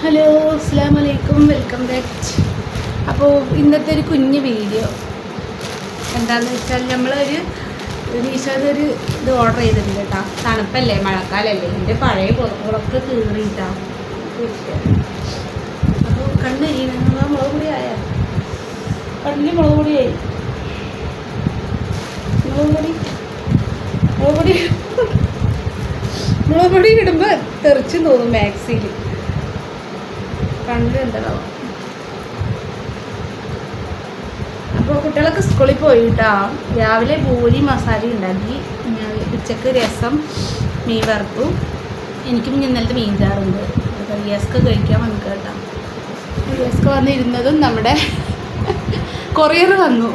Hello അസ്സാം വലൈക്കും welcome back അപ്പോൾ ഇന്നത്തെ ഒരു കുഞ്ഞ് വീഡിയോ എന്താണെന്ന് വെച്ചാൽ നമ്മളൊരു ഒരു ഇത് ഓർഡർ ചെയ്തിട്ടുണ്ട് കേട്ടോ തണുപ്പല്ലേ മഴക്കാലല്ലേ. എന്റെ പഴയ പുറത്തുകളൊക്കെ കീറിയിട്ടാ. അപ്പോൾ കണ്ണരിയണ മുളക് പൊടി ആയ? കണ്ണിൽ മുളക് പൊടിയായി മുളക് പൊടി? മുളക് പൊടി? മുളക് പൊടി ഇടുമ്പോൾ തെറിച്ചു തോന്നും മാക്സിയിൽ കണ്ടിട്ടുണ്ടല്ലോ അപ്പോൾ കുട്ടികളൊക്കെ സ്കൂളിൽ പോയി കേട്ടോ രാവിലെ പൂരി മസാല ഉണ്ടാക്കി. ഉച്ചയ്ക്ക് രസം മീൻ വറുത്തു. എനിക്കും ഇനി ഇന്നലത്തെ മീൻ ചാറുണ്ട്. റിയാസ്ക്ക് കഴിക്കാൻ വന്നു കേട്ടോ. റിയാസ്ക്ക് വന്നിരുന്നതും നമ്മുടെ കൊറിയർ വന്നു.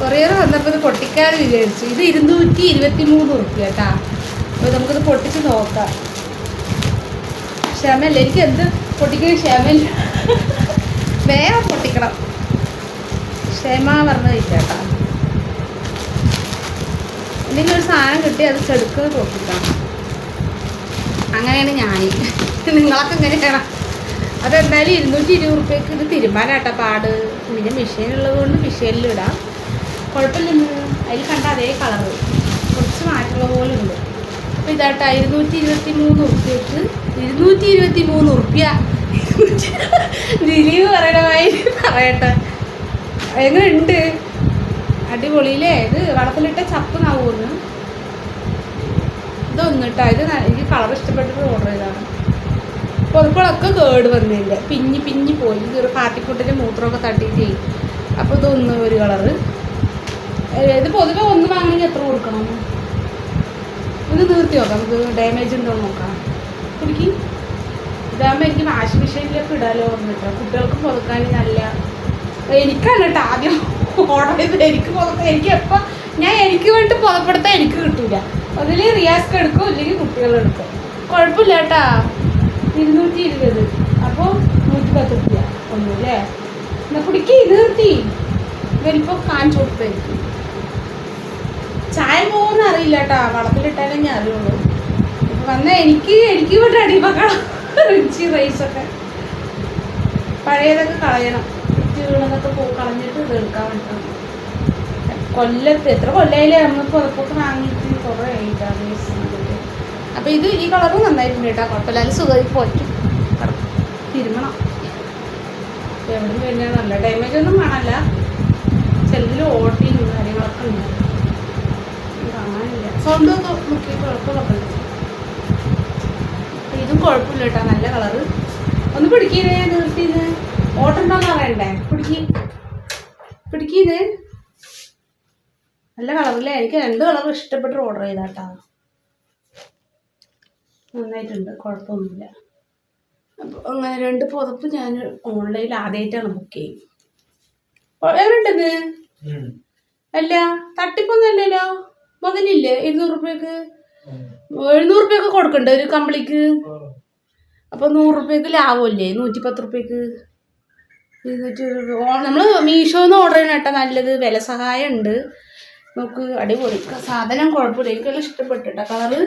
കൊറിയർ വന്നപ്പോൾ ഇത് പൊട്ടിക്കാതെ വിചാരിച്ചു. ഇത് ഇരുന്നൂറ്റി ഇരുപത്തി മൂന്ന് റുപ്യ കേട്ടാ അപ്പോൾ നമുക്കിത് പൊട്ടിച്ച് നോക്കാം. ക്ഷമല്ല എനിക്ക് എന്ത് പൊട്ടിക്കുന്ന ക്ഷമല്ല വേഗം പൊട്ടിക്കണം. ക്ഷമ പറഞ്ഞ കേട്ടാ എന്തെങ്കിലും ഒരു സാധനം കിട്ടി അത് ചെടുക്കുന്നത് പൊട്ടിക്കണം. അങ്ങനെയാണ് ഞാൻ. നിങ്ങളൊക്കെ എങ്ങനെയാണ്? അതെന്തായാലും ഇരുന്നൂറ്റി ഇരുപത് റുപ്യക്ക് ഇത് തിരുമ്പാനാട്ടാ പാട്. പിന്നെ മെഷീൻ ഉള്ളത് കൊണ്ട് മെഷീനിലിടാം കുഴപ്പമില്ല അതിൽ കണ്ട അതേ കളറ് കുറച്ച് മാറ്റമുള്ള പോലെ ഉണ്ട് അപ്പോൾ ഇതാട്ടാ ഇരുന്നൂറ്റി ഇരുപത്തി മൂന്ന് ഉറുപ്പ്യക്ക് ഇരുന്നൂറ്റി ഇരുപത്തി മൂന്ന് ഉറുപ്പ്യ. ദിലീപ് പറയണമായി പറയട്ടെ. എങ്ങനെയുണ്ട് അടിപൊളിയില്ലേ? ഇത് വളത്തിലിട്ട ചപ്പ് നാവൂന്ന് ഇതൊന്നും കേട്ടോ ഇത് എനിക്ക് കളർ ഇഷ്ടപ്പെട്ടിട്ട് ഓർഡർ ചെയ്തതാണ്. പുതുക്കളൊക്കെ കേട് വന്നതിന്റെ പിഞ്ഞി പിഞ്ഞി പോയി. ഇത് കാട്ടിക്കുട്ടിന്റെ മൂത്രമൊക്കെ തട്ടിയിട്ടേ. അപ്പോൾ ഇതൊന്ന് ഒരു കളറ് ഇത് പൊതുവെ ഒന്ന് വാങ്ങണമെങ്കിൽ എത്ര കൊടുക്കണം? ഇത് നിർത്തി നോക്കാം. നമുക്ക് ഡാമേജ് ഉണ്ടോ നോക്കാം. കുടിക്ക് ഇതാകുമ്പോൾ എനിക്ക് വാഷിംഗ് മെഷീനിലൊക്കെ ഇടാലോ എന്നിട്ടോ കുട്ടികൾക്ക് പുതുക്കാൻ നല്ല എനിക്കാണ് കേട്ടോ ആദ്യം ഓർഡർ ചെയ്തത്. എനിക്ക് പുതുക്കാൻ എനിക്ക് എപ്പോൾ ഞാൻ എനിക്ക് വേണ്ടി പുതപ്പെടുത്താൻ എനിക്ക് കിട്ടില്ല അതിൽ റിയാസ്ക്ക് എടുക്കും ഇല്ലെങ്കിൽ കുട്ടികൾ എടുക്കും. കുഴപ്പമില്ല കേട്ടാ. ഇരുന്നൂറ്റി ഇരുപത്. അപ്പോൾ നൂറ്റി പത്ത് റുപ്യ ഒന്നും അല്ലേ കുടിക്ക് കുടിക്ക് നിർത്തി ഇവരിപ്പോൾ കാണിച്ചു കൊടുത്തായിരിക്കും ചായ പോകുമെന്ന് അറിയില്ല കേട്ടാ. വളത്തിലിട്ടാലേ ഞാൻ അറിയുള്ളൂ. വന്ന എനിക്ക് എനിക്ക് ഇവിടെ അടിപക്കണം റിച്ചി റൈസൊക്കെ പഴയതൊക്കെ കളയണം. ഇറ്റ് വീണതൊക്കെ പോ കളഞ്ഞിട്ട് തീർക്കാൻ പറ്റണം കൊല്ലത്ത് എത്ര കൊല്ലയിലേ നമ്മൾ പുറത്തൊക്കെ വാങ്ങിയിട്ട് കുറേ ആയിട്ടാണ് അപ്പോൾ ഇത് ഈ കളറും നന്നായിട്ടുണ്ട് കേട്ടോ. കുഴപ്പമില്ല. സുഖമായി പോറ്റും തിരുമണം. എവിടെ നിന്ന് നല്ല ഡാമേജ് ഒന്നും വേണമല്ല. ചിലതിൽ ഓട്ടിയും കാര്യങ്ങളൊക്കെ ഉണ്ട്. കാണാനില്ല ഒക്കെ നോക്കി ഉണ്ട് അപ്പൊ ഇതും കുഴപ്പമില്ല കേട്ടോ നല്ല കളറ് ഒന്ന് പിടിക്കേ നിർത്തിയത്. ഓട്ടുണ്ടോന്ന് പറയണ്ടേ പിടിക്ക്. പിടിക്കീത്. നല്ല കളറില്ലേ എനിക്ക് രണ്ട് കളർ ഇഷ്ടപ്പെട്ട് ഓർഡർ ചെയ്താട്ടാ നന്നായിട്ടുണ്ട് കുഴപ്പമൊന്നുമില്ല. അപ്പോൾ അങ്ങനെ രണ്ട് പുതപ്പ് ഞാൻ ഓൺലൈനിൽ ആദ്യമായിട്ടാണ് ബുക്ക് ചെയ്യുന്നത്. എങ്ങനെയുണ്ടത് അല്ല തട്ടിപ്പൊന്നും അല്ലല്ലോ മുതലില്ലേ ഇരുന്നൂറ് റുപ്യക്ക് എഴുന്നൂറ് റുപ്യൊക്കെ കൊടുക്കണ്ടേ ഒരു കമ്പിളിക്ക്? അപ്പൊ നൂറ് റുപ്യക്ക് ലാഭമല്ലേ? നൂറ്റി പത്ത് റുപ്യക്ക് ഇരുന്നൂറ്റി നമ്മൾ മീഷോന്ന് ഓർഡർ ചെയ്യണ കേട്ടോ. നല്ലത് വില സഹായം ഉണ്ട് നമുക്ക് അടിപൊളി. സാധനം കുഴപ്പമില്ല. എനിക്കെല്ലാം ഇഷ്ടപ്പെട്ടു കേട്ടോ. കളറ്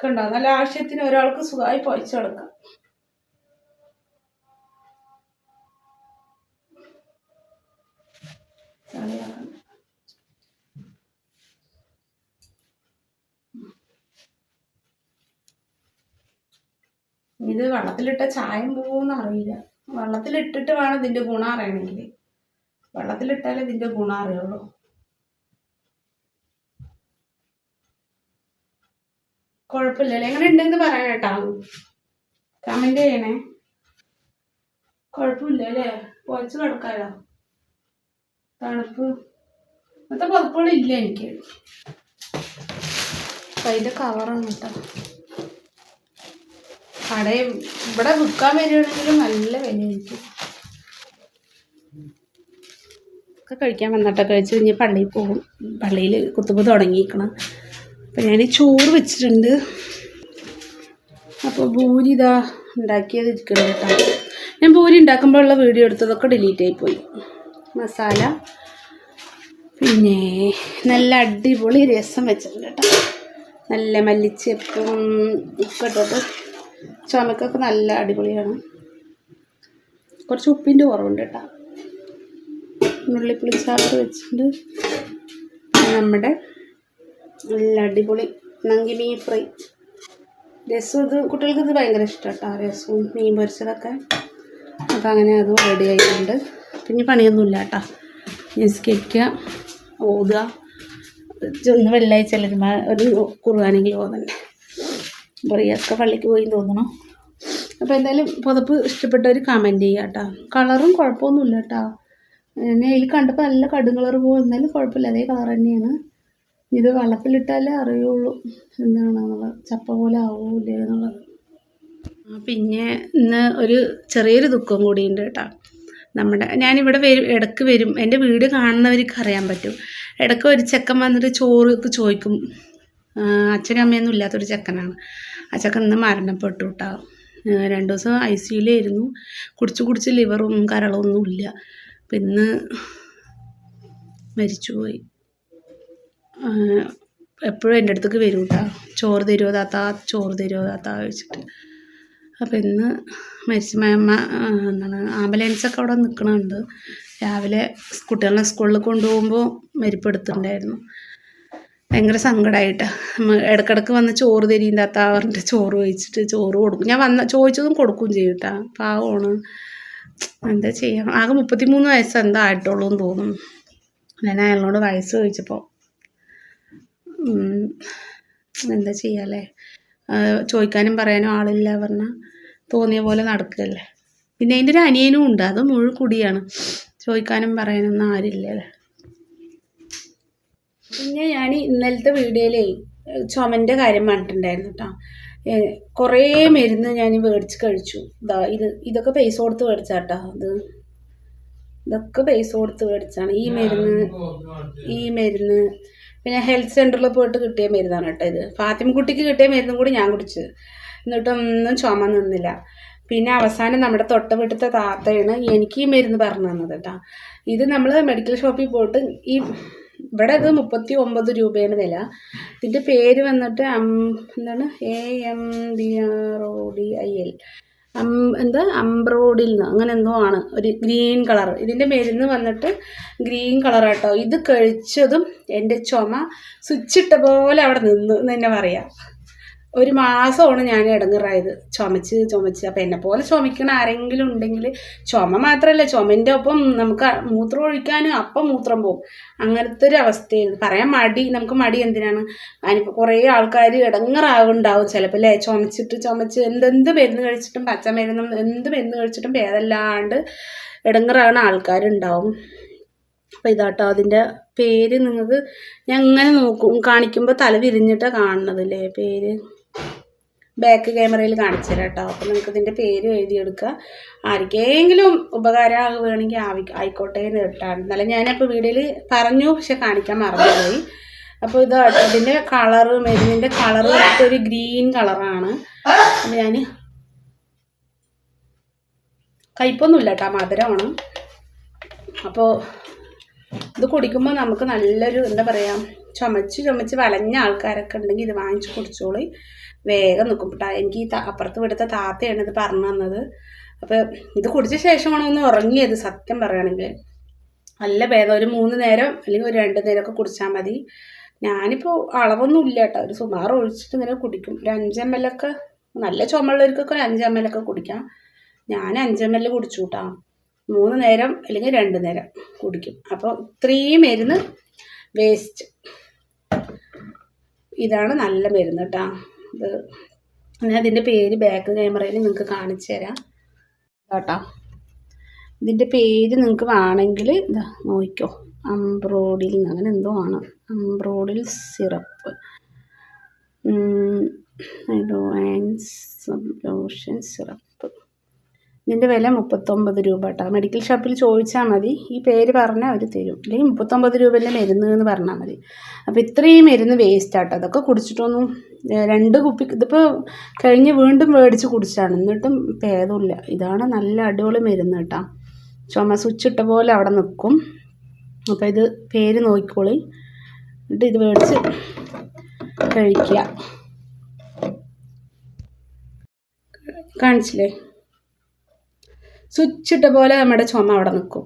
കണ്ടോ? നല്ല ആവശ്യത്തിന് ഒരാൾക്ക് സുഖമായി പൊയച്ചു കിടക്കാം. ചളിയാക്കണം. ഇത് വെള്ളത്തിലിട്ട ചായം പോകുമെന്ന് അറിയില്ല. വെള്ളത്തിലിട്ടിട്ട് വേണം ഇതിന്റെ ഗുണം അറിയണമെങ്കിൽ. വെള്ളത്തിലിട്ടാലേ ഇതിന്റെ ഗുണം അറിയുള്ളൂ. കുഴപ്പമില്ലല്ലേ? എങ്ങനെ ഉണ്ടെന്ന് പറയാം കേട്ടോ. കമന്റ് ചെയ്യണേ. കുഴപ്പമില്ല അല്ലേ പൊയച്ച് കിടക്കാലോ. തണുപ്പ്. ഇന്നത്തെ പുതപ്പുകളില്ല എനിക്ക്. അതിന്റെ കവറാണ് കേട്ടോ. കടയിൽ ഇവിടെ വിൽക്കാൻ വരികയാണെങ്കിലും നല്ല വിലയായിരിക്കും. ഒക്കെ കഴിക്കാൻ വന്നിട്ടൊക്കെ കഴിച്ച് കഴിഞ്ഞ് പള്ളിയിൽ പോകും. പള്ളിയിൽ കുത്തുമ്പ് തുടങ്ങിയിരിക്കണം. അപ്പം ഞാൻ ചോറ് വെച്ചിട്ടുണ്ട്. അപ്പോൾ ഭൂരി ഇതാ ഉണ്ടാക്കിയത് ഇരിക്കണം കേട്ടോ. ഞാൻ ഭൂരി ഉണ്ടാക്കുമ്പോഴുള്ള വീഡിയോ എടുത്തതൊക്കെ ഡിലീറ്റ് ആയിപ്പോയി മസാല. പിന്നെ നല്ല അടിപൊളി രസം വെച്ചിട്ടുണ്ട് കേട്ടോ. നല്ല മല്ലിച്ചപ്പും ഒക്കെ ഇട്ടിട്ട് ചുമക്കൊക്കെ നല്ല അടിപൊളിയാണ്. കുറച്ച് ഉപ്പിന്റെ കുറവുണ്ട് കേട്ടോ. ഉള്ളിപ്പുളിച്ചാറ് വെച്ചിട്ടുണ്ട്. പിന്നെ നമ്മുടെ നല്ല അടിപൊളി നങ്കി മീൻ ഫ്രൈ. രസം ഇത് കുട്ടികൾക്ക് ഇത് ഭയങ്കര ഇഷ്ടമാണ് കേട്ടോ രസവും മീൻ പൊരിച്ചതൊക്കെ. അപ്പം അങ്ങനെ അതും റെഡി ആയിട്ടുണ്ട്. പിന്നെ പണിയൊന്നുമില്ല കേട്ടോ. നിസ്കരിക്കുക ഓതുക. ഒന്ന് വെള്ളിയാഴ്ച ഒരു കുറുവാനെങ്കിൽ ഓതണ്ടേ? പറയൊക്കെ പള്ളിക്ക് പോയി തോന്നണം. അപ്പോൾ എന്തായാലും പുതപ്പ് ഇഷ്ടപ്പെട്ടവർ കമന്റ് ചെയ്യുക കേട്ടോ. കളറും കുഴപ്പമൊന്നുമില്ല കേട്ടോ. ഞാൻ കണ്ടപ്പോൾ നല്ല കടും കളർ പോകും കുഴപ്പമില്ല. അതേ കളർ തന്നെയാണ്. ഇത് വെള്ളത്തിലിട്ടാലേ അറിയുള്ളൂ എന്താണെന്നുള്ളത് ചപ്പ പോലെ ആവൂലേ എന്നുള്ളത്. പിന്നെ ഇന്ന് ഒരു ചെറിയൊരു ദുഃഖം കൂടിയുണ്ട് കേട്ടോ. നമ്മുടെ ഞാനിവിടെ വരും ഇടയ്ക്ക് വരും. എന്റെ വീട് കാണുന്നവർക്ക് അറിയാൻ പറ്റും. ഇടയ്ക്ക് ഒരു ചെക്കൻ വന്നിട്ട് ചോറ് ചോദിക്കും. അച്ഛനും അമ്മയൊന്നും ഇല്ലാത്തൊരു ചെക്കനാണ്. ആ ചെക്കൻ ഇന്ന് മരണപ്പെട്ടു കേട്ടോ രണ്ട് ദിവസം ഐ സിയിലായിരുന്നു കുടിച്ച് കുടിച്ച് ലിവറും കരളൊന്നും ഇല്ല. പിന്നെ മരിച്ചുപോയി. എപ്പോഴും എന്റെ അടുത്തേക്ക് വരും കേട്ടോ ചോറ് തരുമോ താത്ത? ചോറ് തരുമോ താത്ത ചോദിച്ചിട്ട്. അപ്പം ഇന്ന് മരിച്ച മേമ്മ എന്താണ് ആംബുലൻസൊക്കെ അവിടെ നിൽക്കണുണ്ട് രാവിലെ കുട്ടികളെ സ്കൂളിൽ കൊണ്ടുപോകുമ്പോൾ മരിപ്പെടുത്തുണ്ടായിരുന്നു ഭയങ്കര സങ്കടമായിട്ട് ഇടക്കിടക്ക് വന്ന് ചോറ് തരീന്റെ അത്ത ചോറ് വെച്ചിട്ട് ചോറ് കൊടുക്കും. ഞാൻ വന്ന ചോദിച്ചതും കൊടുക്കും ചെയ്യും കേട്ടോ പാവമാണ്. എന്താ ചെയ്യാം? ആകെ മുപ്പത്തിമൂന്ന് വയസ്സ് എന്താ ആയിട്ടുള്ളൂ എന്ന് തോന്നുന്നു. ഞാൻ അയാളോട് വയസ്സ് ചോദിച്ചപ്പോൾ എന്താ ചെയ്യാല്ലേ? ചോദിക്കാനും പറയാനും ആളില്ല പറഞ്ഞാൽ തോന്നിയ പോലെ നടക്കുകയല്ലേ പിന്നെ അതിന്റെ ഒരു അനിയനും ഉണ്ട്. അത് മുഴുവൻ കുടിയാണ്. ചോദിക്കാനും പറയാനൊന്നും ആരില്ലല്ലേ പിന്നെ ഞാൻ ഇന്നലത്തെ വീഡിയോയിലേ ചുമന്റെ കാര്യം പറഞ്ഞിട്ടുണ്ടായിരുന്നു കേട്ടോ കുറേ മരുന്ന് ഞാൻ മേടിച്ച് കഴിച്ചു. ഇതാ ഇത് ഇതൊക്കെ പൈസ കൊടുത്ത് മേടിച്ചാട്ടോ ഇത്. ഇതൊക്കെ പൈസ കൊടുത്ത് മേടിച്ചാണ്. ഈ മരുന്ന് ഈ മരുന്ന്. പിന്നെ ഹെൽത്ത് സെന്ററിൽ പോയിട്ട് കിട്ടിയ മരുന്നാണ് കേട്ടോ ഇത്. ഫാത്തിമക്കുട്ടിക്ക് കിട്ടിയ മരുന്നും കൂടി ഞാൻ കുടിച്ചു. എന്നിട്ടൊന്നും ചുമ നിന്നില്ല. പിന്നെ അവസാനം നമ്മുടെ തൊട്ട വീട്ടിലത്തെ താത്തയാണ് എനിക്ക് ഈ മരുന്ന് പറഞ്ഞു തന്നത് കേട്ടോ ഇത് നമ്മൾ മെഡിക്കൽ ഷോപ്പിൽ പോയിട്ട് ഈ ഇവിടെ ഇത് മുപ്പത്തി ഒമ്പത് രൂപയാണ് വില. ഇതിന്റെ പേര് വന്നിട്ട് അം എന്താണ്? A M D R O D I L അം എന്താ? അംബ്രോഡിൽ നിന്ന് അങ്ങനെ എന്തോ ആണ്. ഒരു ഗ്രീൻ കളർ. ഇതിന്റെ മരുന്ന് വന്നിട്ട് ഗ്രീൻ കളർ കേട്ടോ ഇത് കഴിച്ചതും എന്റെ ചുമ സ്വിച്ചിട്ട പോലെ അവിടെ നിന്ന് എന്ന് തന്നെ പറയാം. ഒരു മാസമാണ് ഞാൻ ഇടങ്ങറായത്. ചുമച്ച് ചുമച്ച്. അപ്പം എന്നെ പോലെ ചുമക്കണ ആരെങ്കിലും ഉണ്ടെങ്കിൽ ചുമ മാത്രമല്ല ചുമന്റെ ഒപ്പം നമുക്ക് മൂത്രം ഒഴിക്കാനും അപ്പം മൂത്രം പോകും അങ്ങനത്തെ ഒരു അവസ്ഥയാണ് പറയാൻ മടി നമുക്ക് മടി എന്തിനാണ്? അതിനിപ്പോൾ കുറേ ആൾക്കാർ ഇടങ്ങറാവുണ്ടാവും. ചിലപ്പോൾ അല്ലേ ചുമച്ചിട്ട് ചുമച്ച് എന്തെന്ത് മരുന്ന് കഴിച്ചിട്ടും പച്ച മരുന്നും എന്ത് മരുന്ന് കഴിച്ചിട്ടും ഭേദമല്ലാണ്ട് ഇടങ്ങറാവുന്ന ആൾക്കാരുണ്ടാവും. അപ്പോൾ ഇതാട്ടോ അതിന്റെ പേര് നിങ്ങൾക്ക് ഞാൻ ഇങ്ങനെ നോക്കും. കാണിക്കുമ്പോൾ തല വിരിഞ്ഞിട്ടാണ് കാണുന്നത് അല്ലേ പേര്? ബാക്ക് ക്യാമറയിൽ കാണിച്ചു തരാം കേട്ടോ അപ്പോൾ നിങ്ങൾക്ക് ഇതിന്റെ പേര് എഴുതിയെടുക്കുക ആർക്കെങ്കിലും ഉപകാരമാകുകയാണെങ്കിൽ ആവി ആയിക്കോട്ടെ എന്ന് കേട്ടാണ്. എന്നാലും ഞാനപ്പോൾ വീഡിയോയിൽ പറഞ്ഞു പക്ഷെ കാണിക്കാൻ മറന്നുപോയി. അപ്പോൾ ഇത് ഇതിന്റെ കളറ് മരുന്നിന്റെ കളറ് ഒരു ഗ്രീൻ കളറാണ് അപ്പോൾ ഞാൻ കയ്പൊന്നുമില്ല കേട്ടോ മധുരമാണ് അപ്പോൾ ഇത് കുടിക്കുമ്പോൾ നമുക്ക് നല്ലൊരു എന്താ പറയുക ചുമച്ച് ചുമച്ച് വളഞ്ഞ ആൾക്കാരൊക്കെ ഉണ്ടെങ്കിൽ ഇത് വാങ്ങിച്ച് കുടിച്ചോളി. വേഗം നിൽക്കും കേട്ടോ എനിക്ക് ഈ അപ്പുറത്ത് ഇവിടുത്തെ താത്തയാണ് ഇത് പറഞ്ഞു തന്നത്. അപ്പോൾ ഇത് കുടിച്ച ശേഷമാണ് ഒന്ന് ഉറങ്ങിയത് സത്യം പറയുകയാണെങ്കിൽ. നല്ല ഭേദം. ഒരു മൂന്ന് നേരം അല്ലെങ്കിൽ ഒരു രണ്ട് നേരമൊക്കെ കുടിച്ചാൽ മതി. ഞാനിപ്പോൾ അളവൊന്നും ഇല്ല കേട്ടോ ഒരു സുമാർ ഒഴിച്ചിട്ട് ഇങ്ങനെ കുടിക്കും. ഒരു അഞ്ച് എം എൽ ഒക്കെ നല്ല ചുമയുള്ളവർക്കൊക്കെ ഒരു അഞ്ച് എം എൽ ഒക്കെ കുടിക്കാം. ഞാൻ അഞ്ച് എം എൽ കുടിച്ചു കേട്ടോ മൂന്ന് നേരം അല്ലെങ്കിൽ രണ്ട് നേരം കുടിക്കും. അപ്പോൾ ഇത്രയും മരുന്ന് വേസ്റ്റ് ഇതാണ് നല്ല മരുന്ന് കേട്ടോ ഇത് ഞാൻ ഇതിന്റെ പേര് ബാക്ക് ക്യാമറയിൽ നിങ്ങൾക്ക് കാണിച്ചു തരാം. കേട്ടോ ഇതിന്റെ പേര് നിങ്ങൾക്ക് വേണമെങ്കിൽ ഇതാ നോക്കിക്കോ. അംബ്രോഡിൽ അങ്ങനെ എന്തോ ആണ്. അംബ്രോഡിൽ സിറപ്പ് ലോഷൻ സിറപ്പ് ഇതിന്റെ വില മുപ്പത്തൊമ്പത് രൂപ കേട്ടോ. മെഡിക്കൽ ഷോപ്പിൽ ചോദിച്ചാൽ മതി. ഈ പേര് പറഞ്ഞാൽ അവർ തരും. അല്ലെങ്കിൽ മുപ്പത്തൊമ്പത് രൂപേന്റെ മരുന്ന് എന്ന് പറഞ്ഞാൽ മതി. അപ്പോൾ ഇത്രയും മരുന്ന് വേസ്റ്റ് ആട്ടോ. അതൊക്കെ കുടിച്ചിട്ടൊന്നും രണ്ട് കുപ്പി ഇതിപ്പോൾ കഴിഞ്ഞ് വീണ്ടും മേടിച്ച് കുടിച്ചാണ്. എന്നിട്ടും ഭേദമില്ല. ഇതാണ് നല്ല അടിപൊളി മരുന്ന് കേട്ടോ. ചുമ സ്വിച്ച് ഇട്ട പോലെ അവിടെ നിൽക്കും. അപ്പോൾ ഇത് പേര് നോക്കിക്കോളി. എന്നിട്ട് ഇത് മേടിച്ച് കഴിക്കുക. കാണിച്ചില്ലേ? സ്വിച്ച് ഇട്ട പോലെ നമ്മുടെ ചുമ അവിടെ നിൽക്കും